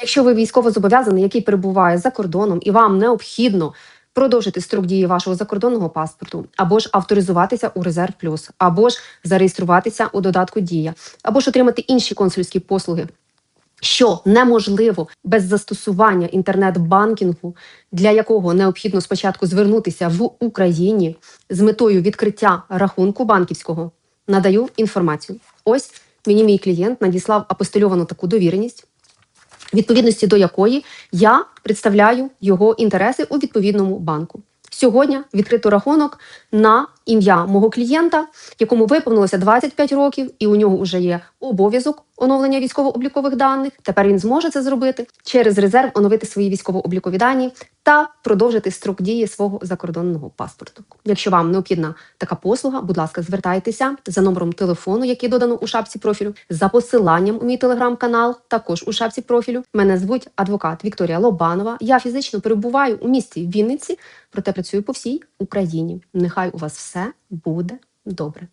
Якщо ви військовозобов'язаний, який перебуває за кордоном, і вам необхідно продовжити строк дії вашого закордонного паспорту, або ж авторизуватися у резерв плюс, або ж зареєструватися у додатку Дія, або ж отримати інші консульські послуги. Що неможливо без застосування інтернет-банкінгу, для якого необхідно спочатку звернутися в Україні з метою відкриття рахунку банківського, надаю інформацію. Ось мені мій клієнт надіслав апостильовану таку довіреність відповідності до якої я представляю його інтереси у відповідному банку. Сьогодні відкрито рахунок на ім'я мого клієнта, якому виповнилося 25 років, і у нього вже є обов'язок оновлення військово-облікових даних. Тепер він зможе це зробити через резерв, оновити свої військово-облікові дані та продовжити строк дії свого закордонного паспорту. Якщо вам необхідна така послуга, будь ласка, звертайтеся за номером телефону, який додано у шапці профілю, за посиланням у мій телеграм-канал, також у шапці профілю. Мене звуть адвокат Вікторія Лобанова. Я фізично перебуваю у місті Вінниці, проте працюю по всій Україні. Нехай у вас все буде добре.